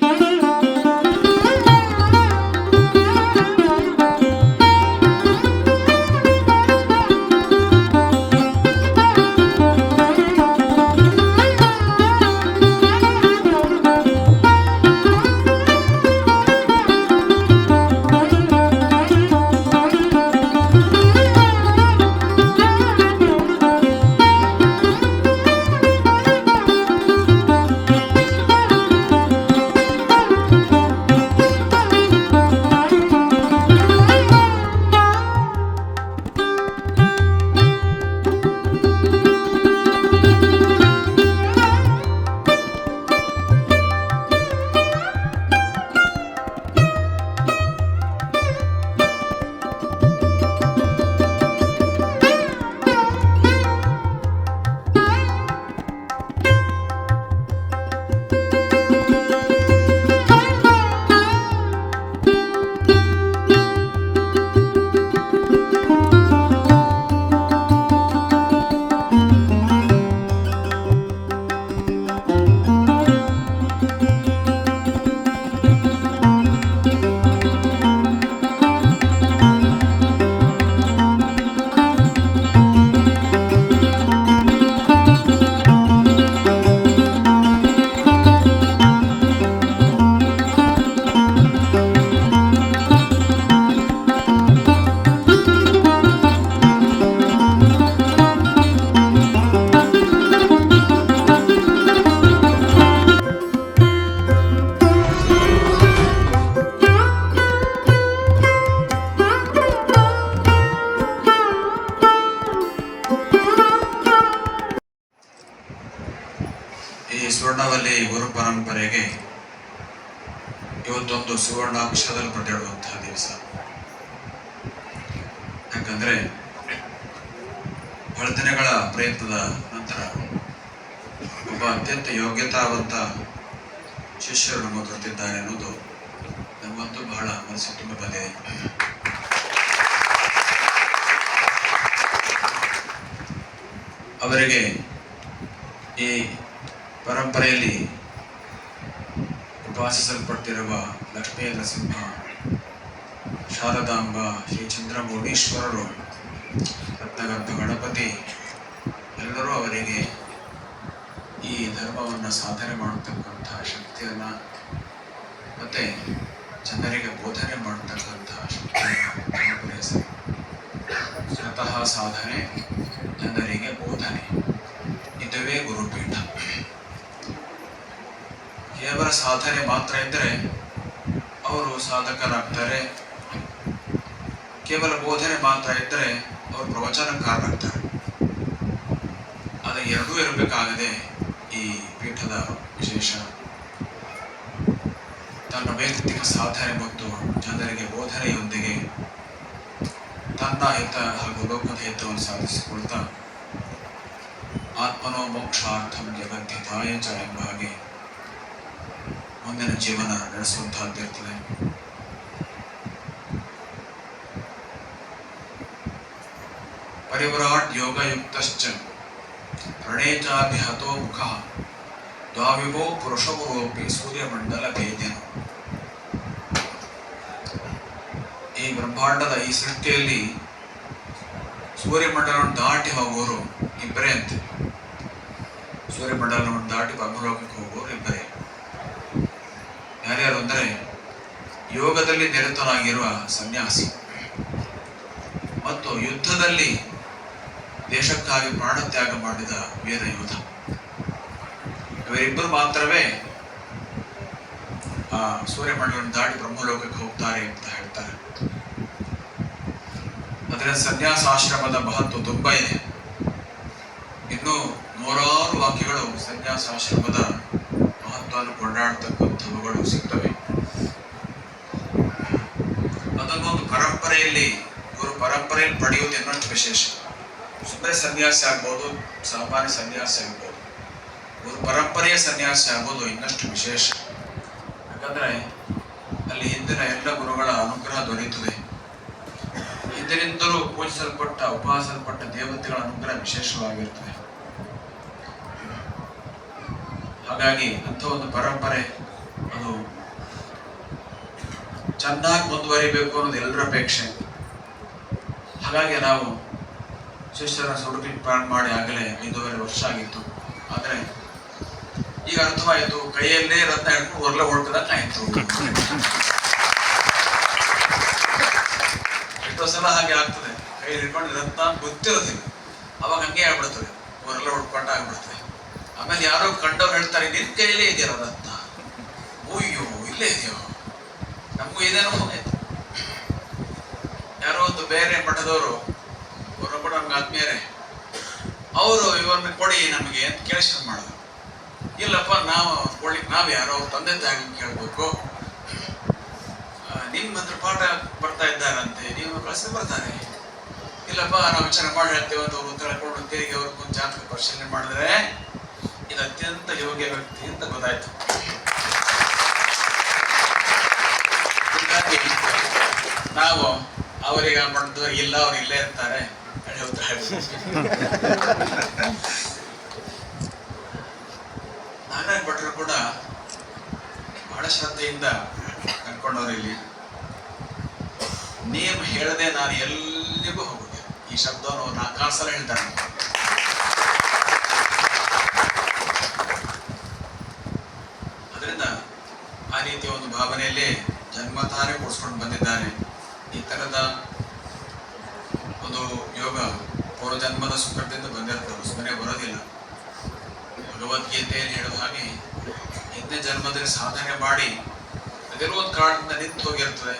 ಈ ಗುರು ಇವತ್ತೊಂದು ಸುವರ್ಣ ಅಕ್ಷರದಲ್ಲಿ ಬರೆದಿಡುವಂತಹ ದಿವಸ. ಯಾಕಂದ್ರೆ ಬಹಳ ದಿನಗಳ ಪ್ರಯತ್ನದ ನಂತರ ಒಬ್ಬ ಅತ್ಯಂತ ಯೋಗ್ಯತಾವಂತ ಶಿಷ್ಯರು ನಮ್ಮ ದೊರೆತಿದ್ದಾರೆ ಅನ್ನೋದು ನಮ್ಮಂತೂ ಬಹಳ ಮನಸ್ಸು ತುಂಬ ಬಂದಿದೆ. ಅವರಿಗೆ ಈ ಪರಂಪರೆಯಲ್ಲಿ ಉಪಾಸಿಸಲ್ಪಟ್ಟಿರುವ ಲಕ್ಷ್ಮೀ ನರಸಿಂಹ ಶಾರದಾಂಬ, ಶ್ರೀ ಚಂದ್ರಮೌಳೀಶ್ವರರು, ರತ್ನಗರ್ಭ ಗಣಪತಿ, ಎಲ್ಲರೂ ಅವರಿಗೆ ಈ ಧರ್ಮವನ್ನು ಸಾಧನೆ ಮಾಡತಕ್ಕಂತಹ ಶಕ್ತಿಯನ್ನು ಮತ್ತು ಜನರಿಗೆ ಬೋಧನೆ ಮಾಡತಕ್ಕಂತಹ ಶಕ್ತಿಯನ್ನು ಸ್ವತಃ ಸಾಧನೆ, ಜನರಿಗೆ ಬೋಧನೆ. ಇದುವೇ ಗುರುಪೀಠ. ಕೇವಲ ಸಾಧನೆ ಮಾತ್ರ ಇದ್ದರೆ ಅವರು ಸಾಧಕರಾಗ್ತಾರೆ. ಕೇವಲ ಬೋಧನೆ ಮಾತ್ರ ಇದ್ದರೆ ಅವರು ಪ್ರವಚನಕಾರರಾಗ್ತಾರೆ. ಅದು ಎರಡೂ ಇರಬೇಕಾಗದೆ ಈ ಪೀಠದ ವಿಶೇಷ. ತನ್ನ ವೈಯಕ್ತಿಕ ಸಾಧನೆ ಮತ್ತು ಜನರಿಗೆ ಬೋಧನೆಯೊಂದಿಗೆ ತನ್ನ ಹಿತ ಹಾಗೂ ಲೋಕದ ಹಿತವನ್ನು ಸಾಧಿಸಿಕೊಳ್ತಾ ಆತ್ಮನೋ ಮೋಕ್ಷಾರ್ಥಂ ಜಗದ್ಧಿತಾಯ ಎಂಬ ಹಾಗೆ ಮುಂದಿನ ಜೀವನ ನಡೆಸುವಂತಹದ್ದಿರ್ತದೆ ಪರಿವ್ರಾಟ್ ಯೋಗಯುಕ್ತಶ್ಚ ಪ್ರಣೇತಾಭಿಹತೋ ಮುಖ ದ್ವಾವಿಭೋ ಪುರುಷಗುರೋಪಿ ಸೂರ್ಯಮಂಡಲ ಭೇದ್ಯನು. ಈ ಬ್ರಹ್ಮಾಂಡದ ಈ ಸೃಷ್ಟಿಯಲ್ಲಿ ಸೂರ್ಯಮಂಡಲವನ್ನು ದಾಟಿ ಹೋಗೋರು ಇಬ್ಬರೇ ಅಂತೆ. ಸೂರ್ಯಮಂಡಲವನ್ನು ದಾಟಿ ಬ್ರಹ್ಮಲೋಕಕ್ಕೆ ಹೋಗೋರು ಇಬ್ಬರೇ. ಯಾರ್ಯಾರು ಅಂದರೆ ಯೋಗದಲ್ಲಿ ನಿರತನಾಗಿರುವ ಸನ್ಯಾಸಿ. ಮತ್ತು ಯುದ್ಧದಲ್ಲಿ ದೇಶಕ್ಕಾಗಿ ಪ್ರಾಣತ್ಯಾಗ ಮಾಡಿದ ವೀರ ಯೋಧ. ಇವರಿಬ್ಬರು ಮಾತ್ರವೇ, ಆ ಸೂರ್ಯಮಂಡಲವನ್ನು ದಾಟಿ ಬ್ರಹ್ಮಲೋಕಕ್ಕೆ ಹೋಗ್ತಾರೆ ಅಂತ ಹೇಳ್ತಾರೆ. ಅದರ ಸನ್ಯಾಸಾಶ್ರಮದ ಮಹತ್ವ ತುಂಬಾ ಇದೆ. ಇನ್ನು ನೂರಾರು ವಾಕ್ಯಗಳು ಸನ್ಯಾಸಾಶ್ರಮದ ಮಹತ್ವವನ್ನು ಪರಂಪರೆಯಲ್ಲಿ ಪಡೆಯುವುದು ಎನ್ನುವಂಥ ವಿಶೇಷ ಸುಮ್ಮನೆ ಸನ್ಯಾಸಿ ಆಗ್ಬೋದು ಸಾಮಾನ್ಯ ಸನ್ಯಾಸಿ ಆಗ್ಬೋದು ಒಂದು ಪರಂಪರೆಯ ಸನ್ಯಾಸಿ ಆಗ್ಬೋದು ಇನ್ನಷ್ಟು ವಿಶೇಷ. ಯಾಕಂದ್ರೆ ಅಲ್ಲಿ ಹಿಂದಿನ ಎಲ್ಲ ಗುರುಗಳ ಅನುಗ್ರಹ ದೊರೆಯುತ್ತದೆ. ಹಿಂದಿನಿಂದಲೂ ಪೂಜಿಸಲ್ಪಟ್ಟ ಉಪಾಸಲ್ಪಟ್ಟ ದೇವತೆಗಳ ಅನುಗ್ರಹ ವಿಶೇಷವಾಗಿರ್ತದೆ ಹಾಗಾಗಿ ಅಂಥ ಒಂದು ಪರಂಪರೆ, ಅದು ಚೆನ್ನಾಗಿ ಮುಂದುವರಿಬೇಕು ಅನ್ನೋದು ಎಲ್ಲರ ಅಪೇಕ್ಷೆ. ಹಾಗಾಗಿ ನಾವು ಶಿಷ್ಯರ ಹುಡುಕಲಿಕ್ಕೆ ಪ್ಲಾನ್ ಮಾಡಿ ಆಗಲೇ ಐದೂವರೆ ವರ್ಷ ಆಗಿತ್ತು. ಆದರೆ ಈಗ ಅರ್ಥವಾಯಿತು, ಕೈಯಲ್ಲೇ ರತ್ನ ಹಿಡ್ಕೊಂಡು ಹೊರಲ ಆಯಿತು. ಎಷ್ಟೋ ಸಲ ಹಾಗೆ ಆಗ್ತದೆ. ಕೈಯಲ್ಲಿ ಹಿಡ್ಕೊಂಡು ರತ್ನ ಗೊತ್ತಿರೋದಿಲ್ಲ. ಅವಾಗ ಹಂಗೆ ಆಗ್ಬಿಡ್ತದೆ. ಹೊರಲ ಹೊಡ್ಕೊಂಡ ಆಗ್ಬಿಡ್ತದೆ. ಆಮೇಲೆ ಯಾರೋ ಕಂಡವ್ರು ಹೇಳ್ತಾರೆ, ನಿನ್ ಕೈಯಲ್ಲೇ ಇದೆಯಲ್ಲ ರತ್ನ? ಅಯ್ಯೋ, ಇಲ್ಲೇ ಇದೆಯೋ? ನಮಗೂ ಇದೇನೋ ಒಂದು ಬೇರೆ ಮಠದವರು ಅವರು ಕೂಡ ನಮ್ಗೆ ಆತ್ಮೀಯರೇ ಅವರು ಇವರನ್ನ ಕೊಡಿ ನಮಗೆ ಅಂತ ಕೇಳಿಸ್ಕೊಂಡು ಮಾಡೋದು ಇಲ್ಲಪ್ಪ, ನಾವು ಕೊಡ್ಲಿಕ್ಕೆ ನಾವು ಯಾರೋ ತಂದೆ ತಾಯಿ ಕೇಳಬೇಕು. ನಿಮ್ಮ ಹತ್ರ ಪಾಠ ಬರ್ತಾ ಇದ್ದಾರಂತೆ, ನೀವು ಕಳಿಸಿ ಬರ್ತಾರೆ. ಇಲ್ಲಪ್ಪ, ನಾವು ವಿಚಾರ ಮಾಡಿ ಹೇಳ್ತೇವೆ ಅಂತ ಅವರು ಉತ್ತರ ಕೊಡು ತಿರುಗಿ ಅವ್ರಿಗೆ ಒಂದು ಜಾತಕ ಪರಿಶೀಲನೆ ಮಾಡಿದ್ರೆ ಇದು ಅತ್ಯಂತ ಯೋಗ್ಯ ವ್ಯಕ್ತಿ ಅಂತ ಗೊತ್ತಾಯ್ತು. ನಾವು ಅವರಿಗೆ ಮಾಡಿದ್ರೆ ಇಲ್ಲ, ಅವ್ರು ಇಲ್ಲೇ ಇರ್ತಾರೆ. ನಾರಾಯಣ ಭಟ್ರು ಕೂಡ ಬಹಳ ಶ್ರದ್ಧೆಯಿಂದ ಕರ್ಕೊಂಡವ್ರು ಇಲ್ಲಿ. ನೇಮ್ ಹೇಳದೆ ನಾನು ಎಲ್ಲಿಗೂ ಹೋಗುದೆ ಈ ಶಬ್ದವನ್ನು ನಾಲ್ಕಾರು ಸಲ ಹೇಳ್ತಾರೆ. ಅದರಿಂದ ಆ ರೀತಿಯ ಒಂದು ಭಾವನೆಯಲ್ಲಿ ಜನ್ಮತಾರೆ ಕೊಡಿಸ್ಕೊಂಡು ಬಂದಿದ್ದಾರೆ. ತರದ ಒಂದು ಯೋಗ ಪೂರ್ವಜನ್ಮದ ಸುಖದಿಂದ ಬಂದಿರ್ತದೆ ಸುಮ್ಮನೆ ಬರೋದಿಲ್ಲ. ಭಗವದ್ಗೀತೆಯಲ್ಲಿ ಹೇಳುವ ಹಾಗೆ, ಹಿಂದೆ ಜನ್ಮದಲ್ಲಿ ಸಾಧನೆ ಮಾಡಿ ಒಂದು ಕಾರಣದಿಂದ ನಿಂತು ಹೋಗಿರ್ತದೆ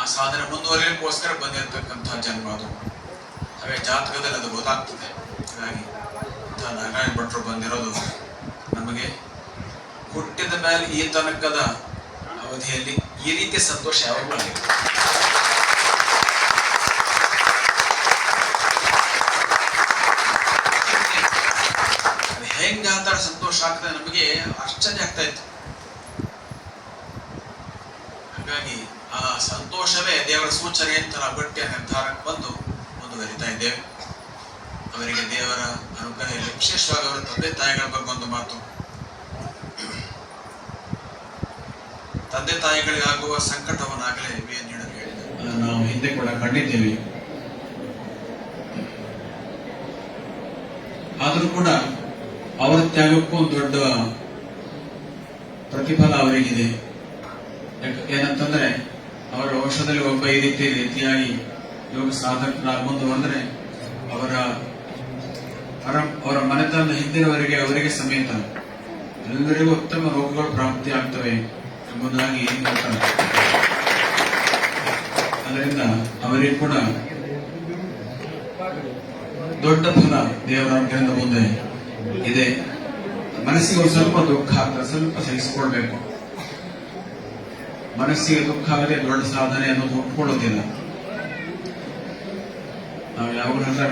ಆ ಸಾಧನೆ ಮುಂದುವರಿಯಲಿಕ್ಕೋಸ್ಕರ ಬಂದಿರತಕ್ಕಂಥ ಜನ್ಮ ಅದು. ಹಾಗೆ ಜಾತಕದಲ್ಲಿ ಅದು ಗೊತ್ತಾಗ್ತದೆ. ಹಾಗಾಗಿ ನಾರಾಯಣ ಭಟ್ರು ಬಂದಿರೋದು ನಮಗೆ ಹುಟ್ಟಿದ ಮೇಲೆ ಈ ತನಕದ ಅವಧಿಯಲ್ಲಿ ಈ ರೀತಿ ಸಂತೋಷ ಯಾವಾಗಲೂ ಅದು ಹೆಂಗ ಆ ಆಗ್ತದೆ ನಮಗೆ ಆಶ್ಚರ್ಯ ಆಗ್ತಾ ಇತ್ತು. ಹಾಗಾಗಿ ಆ ಸಂತೋಷವೇ ದೇವರ ಸೂಚನೆ ಅಂತ ನಾವು ಗಟ್ಟಿಯ ನಿರ್ಧಾರಕ್ಕೆ ಬಂದು ಮುಂದುವರಿತಾ ಇದ್ದೇವೆ. ಅವರಿಗೆ ದೇವರ ಅನುಗ್ರಹ ಇರಲಿ ವಿಶೇಷವಾಗಿ ಅವರ ತಂದೆ ತಾಯಿಗಳ ಬಗ್ಗೆ ಒಂದು ಮಾತು. ತಂದೆ ತಾಯಿಗಳಿಗಾಗುವ ಸಂಕಟವನ್ನಾಗಲೇ ವಿ ಎಂದು ನೀಡಲು ಹೇಳಿದರು. ಅದನ್ನು ನಾವು ಹಿಂದೆ ಕೂಡ ಕಂಡಿದ್ದೇವೆ. ಆದರೂ ಕೂಡ ತ್ಯಾಗಕ್ಕೂ ದೊಡ್ಡ ಪ್ರತಿಫಲ ಅವರಿಗಿದೆ. ಏನಂತಂದ್ರೆ, ಅವರ ವಂಶದಲ್ಲಿ ಒಬ್ಬ ಈ ರೀತಿ ರೀತಿಯಾಗಿ ಯೋಗ ಸಾಧಕರಾಗಬಹುದು ಅಂದ್ರೆ, ಅವರ ಅವರ ಮನೆತನದ ಹಿಂದಿನವರಿಗೆ ಅವರಿಗೆ ಸಮೇತ ಎಲ್ಲರಿಗೂ ಉತ್ತಮ ರೋಗಗಳು ಪ್ರಾಪ್ತಿ ಆಗ್ತವೆ ಎಂಬುದಾಗಿ ಅದರಿಂದ ಅವರಿಗೆ ಕೂಡ ದೊಡ್ಡ ಫಲ ದೇವರ ಮುಂದೆ ಇದೆ. ಮನಸ್ಸಿಗೆ ಒಂದು ಸ್ವಲ್ಪ ದುಃಖ ಆಗ್ತದೆ ಸ್ವಲ್ಪ ಸಹಿಸಿಕೊಳ್ಬೇಕು. ಮನಸ್ಸಿಗೆ ದುಃಖ ಆಗದೆ ದೊಡ್ಡ ಸಾಧನೆ ಅನ್ನೋದು ಒಪ್ಕೊಳ್ಳೋದಿಲ್ಲ. ನಾವು ಯಾವಾಗ ಹೇಳ್ತಾ